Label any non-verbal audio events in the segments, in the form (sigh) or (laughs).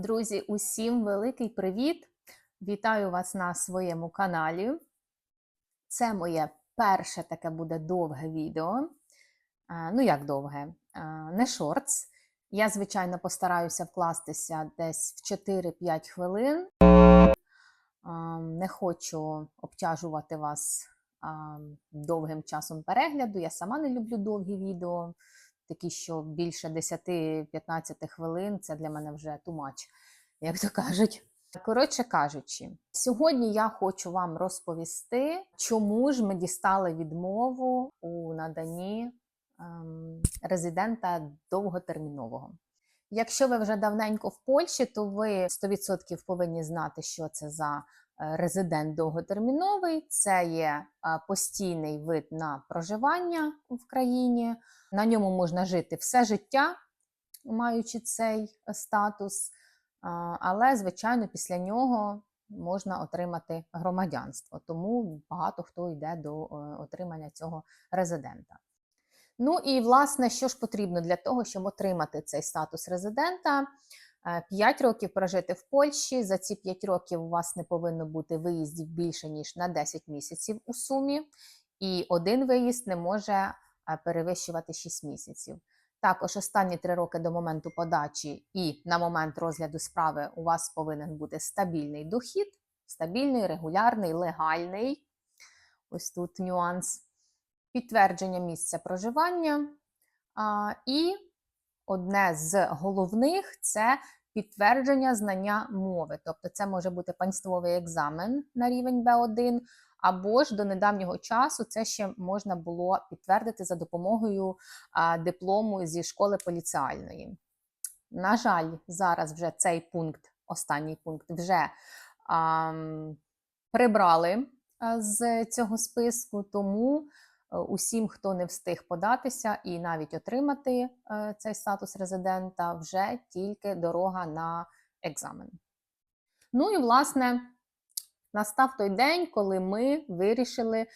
Друзі, усім великий привіт! Вітаю вас на своєму каналі. Це моє перше таке буде довге відео. Ну, як довге? Не шортс. Я, звичайно, постараюся вкластися десь в 4-5 хвилин. Не хочу обтяжувати вас довгим часом перегляду. Я сама не люблю довгі відео такі, що більше 10-15 хвилин це для мене вже much, як то кажуть. Коротше кажучи, сьогодні я хочу вам розповісти, чому ж ми дістали відмову у наданні ем, резидента довготермінового. Якщо ви вже давненько в Польщі, то ви 100% повинні знати, що це за резидент довготерміновий. Це є е, постійний вид на проживання в країні. На ньому можна жити все життя, маючи цей статус, але, звичайно, після нього можна отримати громадянство. Тому багато хто йде до е, отримання цього резидента. Ну і, власне, що ж потрібно для того, щоб отримати цей статус резидента? 5 років прожити в Польщі. За ці 5 років у вас не повинно бути виїздів більше, ніж на 10 місяців у сумі, і один виїзд не може перевищувати 6 місяців. Також останні три роки до моменту подачі і на момент розгляду справи у вас повинен бути стабільний дохід, стабільний, регулярний, легальний. Ось тут нюанс, підтвердження місця проживання. А, І одне з головних це підтвердження знання мови. Тобто, це може бути панствовий екзамен на рівень Б1, або ж до недавнього часу це ще можна було підтвердити за допомогою диплому зі школи поліціальної. На жаль, зараз вже цей пункт, останній пункт, вже а, прибрали з цього списку, тому усім, хто не встиг податися і навіть отримати е, цей статус резидента, вже тільки дорога на екзамен. Ну і власне. Настав той день, коли ми вирішили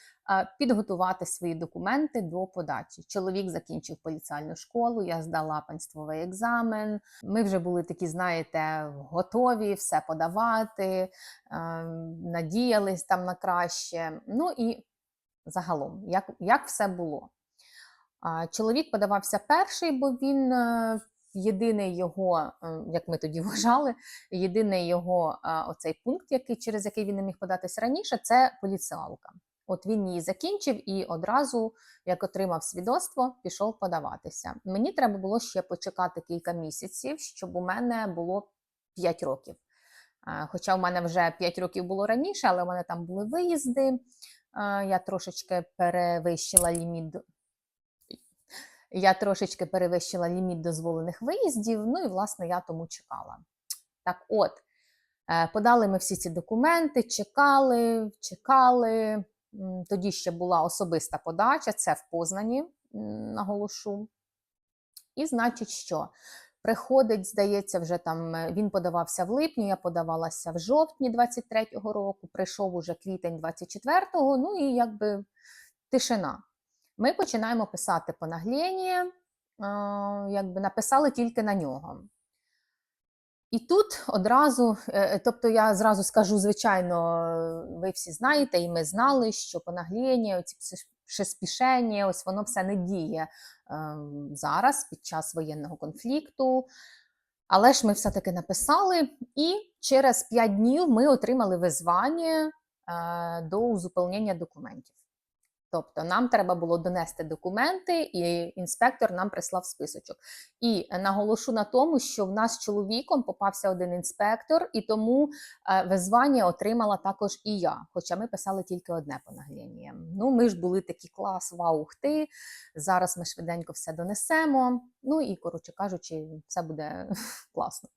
підготувати свої документи до подачі. Чоловік закінчив поліціальну школу, я здала панствовий екзамен. Ми вже були такі, знаєте, готові все подавати, надіялись там на краще. Ну і загалом, як, як все було. Чоловік подавався перший, бо він е, єдиний його, е, як ми тоді (laughs) вважали, єдиний його оцей пункт, який, через який він не міг податись раніше, це поліціалка. От він її закінчив і одразу, як отримав свідоцтво, пішов подаватися. Мені треба було ще почекати кілька місяців, щоб у мене було 5 років. Хоча в мене вже 5 років було раніше, але у мене там були виїзди. Я трошечки перевищила ліміт я трошечки перевищила ліміт дозволених виїздів, ну і, власне, я тому чекала. Так от, е, подали ми всі ці документи, чекали, чекали. Тоді ще була особиста подача, це в Познані, наголошу. І, значить, що? Приходить, здається, вже там е, він подавався в липні, я подавалася в жовтні 23-го року, прийшов уже квітень 24-го, ну і якби тишина. Ми починаємо писати понаглєння, якби написали тільки на нього. І тут одразу, е, е, тобто я зразу скажу, звичайно, ви всі знаєте, і ми знали, що понаглєння, оці спішення, ось воно все не діє ем, зараз під час воєнного конфлікту. Але ж ми все-таки написали, і через 5 днів ми отримали визвання е, до узуповнення документів. Тобто нам треба було донести документи, і інспектор нам прислав списочок. І наголошу на тому, що в нас чоловіком попався один інспектор, і тому е, визвання отримала також і я. Хоча ми писали тільки одне понагляння. Ну, ми ж були такі клас, вау, ух ти. Зараз ми швиденько все донесемо. Ну і, коротше кажучи, все буде (laughs) класно.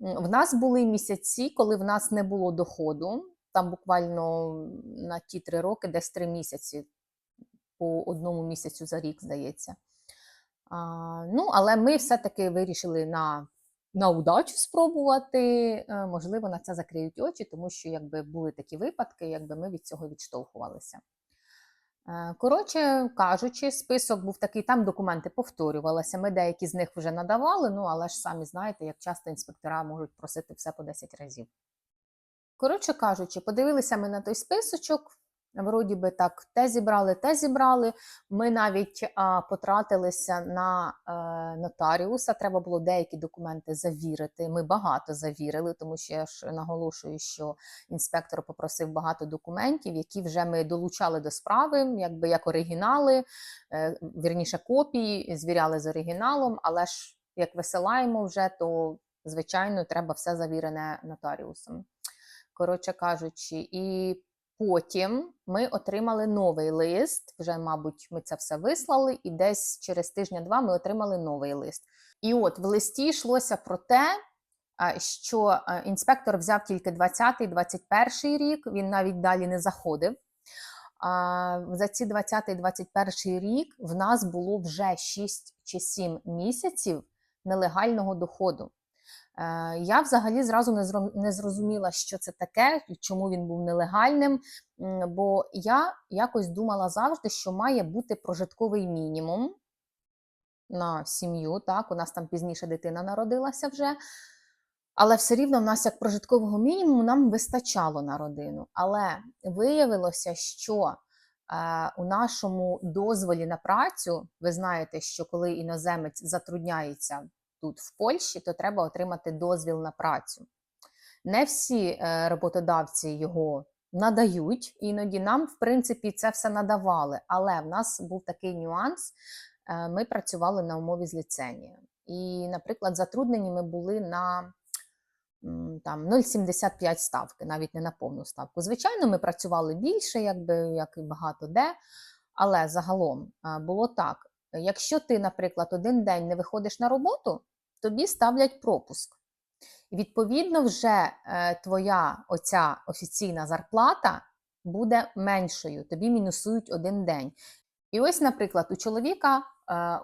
В нас були місяці, коли в нас не було доходу. Там буквально на ті три роки, десь три місяці по одному місяцю за рік, здається. А, Ну, але ми все-таки вирішили на на удачу спробувати. Е, можливо, на це закриють очі, тому що якби були такі випадки, якби ми від цього відштовхувалися. Е, Коротше кажучи, список був такий, там документи повторювалися. Ми деякі з них вже надавали, ну але ж самі знаєте, як часто інспектора можуть просити все по 10 разів. Коротше кажучи, подивилися ми на той списочок. Вроді би так, те зібрали, те зібрали. Ми навіть а, потратилися на е, нотаріуса. Треба було деякі документи завірити. Ми багато завірили, тому що я ж наголошую, що інспектор попросив багато документів, які вже ми долучали до справи, якби як оригінали, е, вірніше копії, звіряли з оригіналом, але ж як висилаємо вже, то звичайно треба все завірене нотаріусом. Коротше кажучи, і потім ми отримали новий лист. Вже, мабуть, ми це все вислали, і десь через тижня-два ми отримали новий лист. І от в листі йшлося про те, що інспектор взяв тільки 20-21 рік, він навіть далі не заходив. За ці 20-21 рік в нас було вже 6 чи 7 місяців нелегального доходу. Е, Я взагалі зразу не зрозуміла, що це таке, чому він був нелегальним. Бо я якось думала завжди, що має бути прожитковий мінімум на сім'ю. Так, у нас там пізніше дитина народилася вже. Але все рівно в нас як прожиткового мінімуму нам вистачало на родину. Але виявилося, що е, у нашому дозволі на працю, ви знаєте, що коли іноземець затрудняється тут в Польщі, то треба отримати дозвіл на працю. Не всі е, роботодавці його надають, іноді нам, в принципі, це все надавали. Але в нас був такий нюанс: е, ми працювали на умові з ліценією. І, наприклад, затруднені ми були на там 0,75 ставки, навіть не на повну ставку. Звичайно, ми працювали більше, якби як і багато де. Але загалом було так: якщо ти, наприклад, один день не виходиш на роботу, тобі ставлять пропуск. Відповідно, вже е, твоя оця офіційна зарплата буде меншою, тобі мінусують один день. І ось, наприклад, у чоловіка е,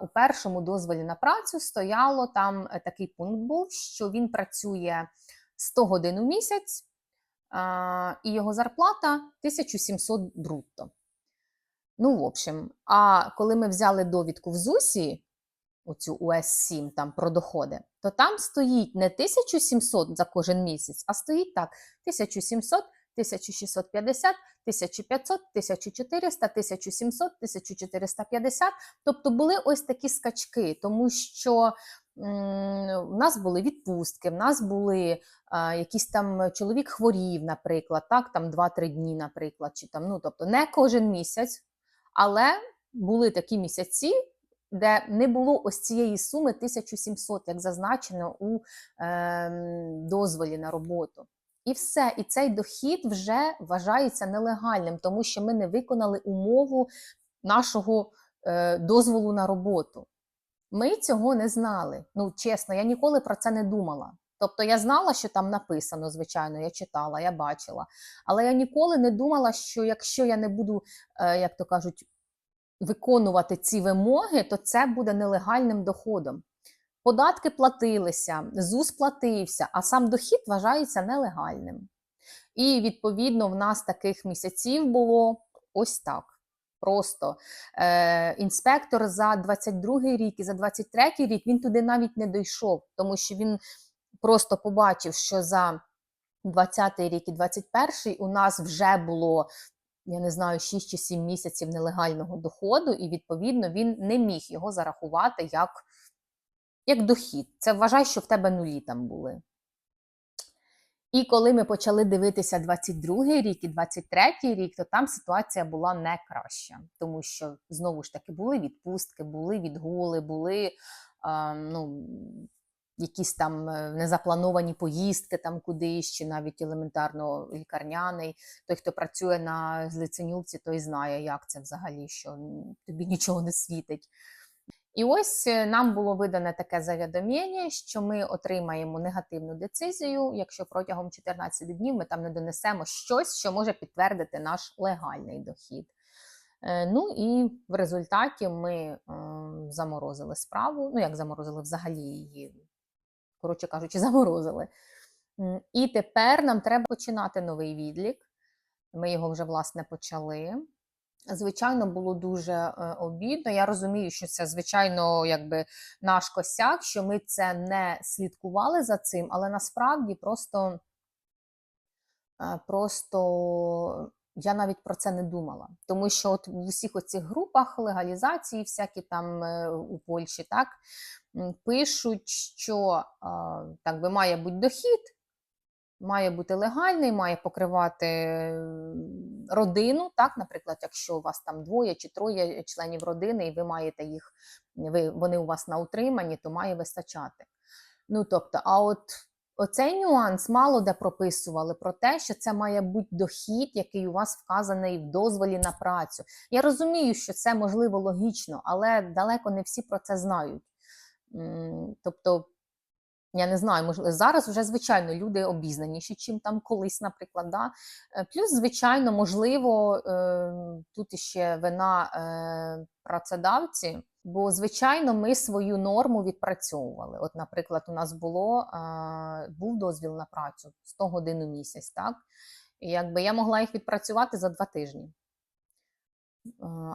у першому дозволі на працю стояло там е, такий пункт був, що він працює 100 годин у місяць, і його зарплата 1700 брутто. Ну, в общем, а коли ми взяли довідку в ЗУСі, оцю УС-7 там про доходи, то там стоїть не 1700 за кожен місяць, а стоїть так: 1700, 1650, 1500, 1400, 1700, 1450. Тобто були ось такі скачки, тому що в нас були відпустки, в нас були а, якісь там чоловік хворів, наприклад, так, там 2-3 дні, наприклад, чи там, ну, тобто не кожен місяць, але були такі місяці, де не було ось цієї суми 1700, як зазначено у е, дозволі на роботу. І все, і цей дохід вже вважається нелегальним, тому що ми не виконали умову нашого е, дозволу на роботу. Ми цього не знали. Ну, чесно, я ніколи про це не думала. Тобто я знала, що там написано, звичайно, я читала, я бачила. Але я ніколи не думала, що якщо я не буду, е, як то кажуть, виконувати ці вимоги, то це буде нелегальним доходом. Податки платилися, ЗУС платився, а сам дохід вважається нелегальним. І відповідно в нас таких місяців було ось так. Просто е, інспектор за 22 рік і за 23 рік він туди навіть не дійшов, тому що він просто побачив, що за 20-й рік і 21 у нас вже було я не знаю, 6 чи 7 місяців нелегального доходу, і відповідно він не міг його зарахувати як, як дохід. Це вважай, що в тебе нулі там були. І коли ми почали дивитися 22 рік і 23 рік, то там ситуація була не краща, тому що знову ж таки були відпустки, були відгули, були а, ну, якісь там е, незаплановані поїздки там кудись, чи навіть елементарно лікарняний. Той, хто працює на злиценюкці, той знає, як це взагалі, що тобі (laughs) нічого не світить. І ось е, нам було видане таке завідомлення, що ми отримаємо негативну децизію, якщо протягом 14 днів ми там не донесемо щось, що може підтвердити наш легальний дохід. Е, Ну і в результаті ми е, заморозили справу. Ну, як заморозили взагалі її, коротше кажучи, (laughs) заморозили. І тепер нам треба починати новий відлік. Ми його вже власне почали. Звичайно, було дуже е, обідно. Я розумію, що це, звичайно, якби наш косяк, що ми це не слідкували за цим, але насправді просто, е, просто я навіть про це не думала. Тому що от в усіх оцих групах легалізації, всякі там е, у Польщі, так пишуть, що е, так би має бути дохід, має бути легальний, має покривати родину. Так, наприклад, якщо у вас там двоє чи троє членів родини, і ви маєте їх, ви, вони у вас на утриманні, то має вистачати. Ну тобто, а от оцей нюанс мало де прописували про те, що це має бути дохід, який у вас вказаний в дозволі на працю. Я розумію, що це можливо логічно, але далеко не всі про це знають. Тобто, я не знаю, можливо, зараз вже звичайно люди обізнаніші, чим там колись, наприклад. Да? Е, Плюс, звичайно, можливо, е, тут іще вина е, працедавці, бо, звичайно, ми свою норму відпрацьовували. От, наприклад, у нас було, був дозвіл на працю 100 годин у місяць, так? І якби я могла їх відпрацювати за два тижні.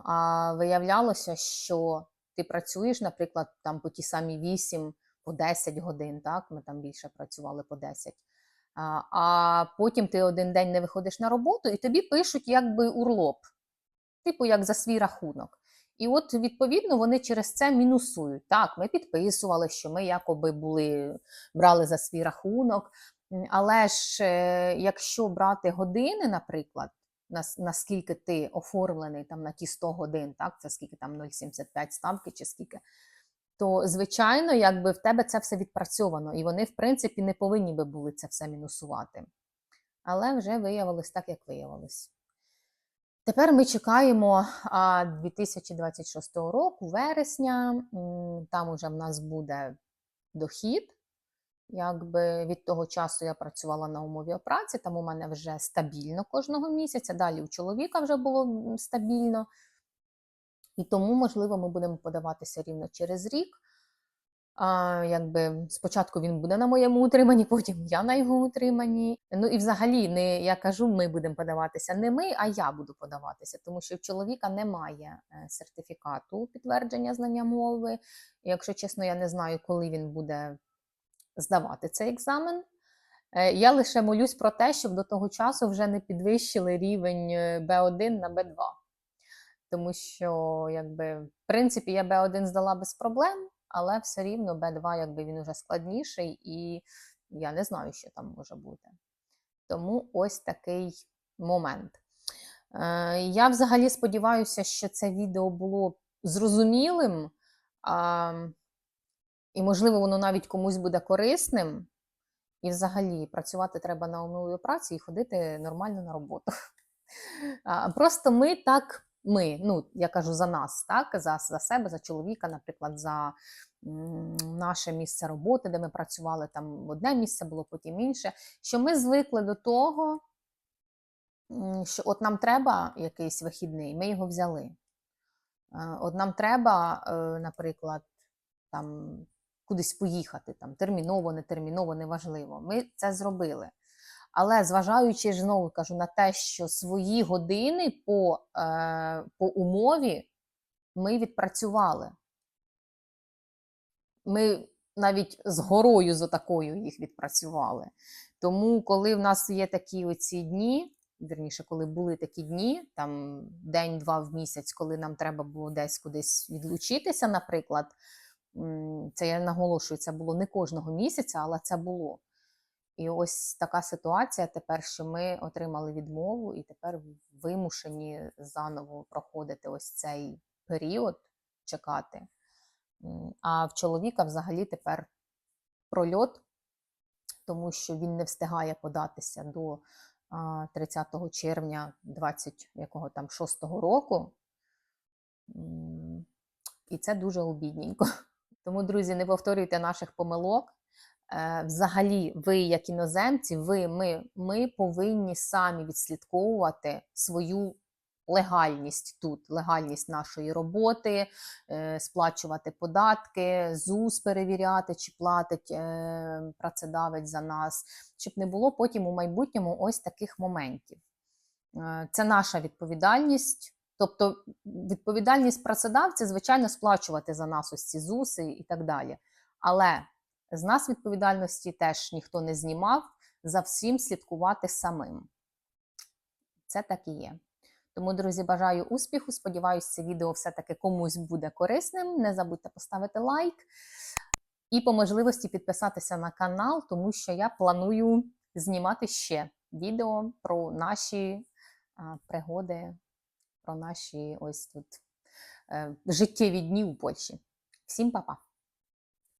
А виявлялося, що ти працюєш, наприклад, там по ті самі 8 по 10 годин, так? Ми там більше працювали по 10. А, а потім ти один день не виходиш на роботу, і тобі пишуть якби урлоп, типу як за свій рахунок. І от, відповідно, вони через це мінусують. Так, ми підписували, що ми якоби були, брали за свій рахунок. Але ж е, якщо брати години, наприклад, наскільки ти оформлений там на ті 100 годин, так, це скільки там 0,75 ставки чи скільки, то звичайно, якби в тебе це все відпрацьовано, і вони, в принципі, не повинні би були це все мінусувати. Але вже виявилось так, як виявилось. Тепер ми чекаємо 2026 року, вересня. Там уже в нас буде дохід. Якби від того часу я працювала на умові праці, там у мене вже стабільно кожного місяця. Далі у чоловіка вже було стабільно. І тому, можливо, ми будемо подаватися рівно через рік. А, якби спочатку він буде на моєму утриманні, (laughs) потім я на його утриманні. Ну і взагалі, не я кажу, ми будемо подаватися. Не ми, а я буду подаватися, тому що в чоловіка немає е, сертифікату підтвердження знання мови. Якщо чесно, я не знаю, коли він буде здавати цей екзамен. Е, Я лише молюсь про те, щоб до того часу вже не підвищили рівень е, B1 на B2. Тому що, якби, в принципі, я B1 здала без проблем, але все рівно B2, якби він уже складніший, і я не знаю, що там може бути. Тому ось такий момент. Е, Я взагалі сподіваюся, що це відео було зрозумілим, і, можливо, воно навіть комусь буде корисним. І взагалі працювати треба на умові праці і ходити нормально на роботу. (laughs) Просто ми так, ми, ну я кажу за нас, так, за, за себе, за чоловіка, наприклад, за наше місце роботи, де ми працювали, там одне місце було, потім інше. Що ми звикли до того, що от нам треба якийсь вихідний, ми його взяли. Е, От нам треба, е, наприклад, там кудись поїхати, там терміново, не терміново, неважливо. Ми це зробили. Але зважаючи знову кажу на те, що свої години по, е, по умові ми відпрацювали. Ми навіть з горою з отакою їх відпрацювали. Тому, коли в нас є такі оці дні, вірніше, коли були такі дні, там день-два в місяць, коли нам треба було десь кудись відлучитися, наприклад, це я наголошую, це було не кожного місяця, але це було. І ось така ситуація тепер, що ми отримали відмову, і тепер вимушені заново проходити ось цей період, чекати. А в чоловіка взагалі тепер прольот, тому що він не встигає податися до 30 червня 20 якого там 6 року. І це дуже обідненько. (laughs) Тому, друзі, не повторюйте наших помилок. Е, Взагалі, ви, як іноземці, ви, ми, ми повинні самі відслідковувати свою легальність тут, легальність нашої роботи, е, сплачувати податки, ЗУС перевіряти, чи платить е, працедавець за нас, щоб не було потім у майбутньому ось таких моментів. Це наша відповідальність, Тобто відповідальність працедавця, звичайно, сплачувати за нас ось ці ЗУСи і так далі. Але з нас відповідальності теж ніхто не знімав, за всім слідкувати самим. Це так і є. Тому, друзі, бажаю успіху. Сподіваюся, це відео все-таки комусь буде корисним. Не забудьте поставити лайк і по можливості підписатися на канал, тому що я планую знімати ще відео про наші пригоди, про наші ось тут е, життєві дні у Польщі. Всім па-па!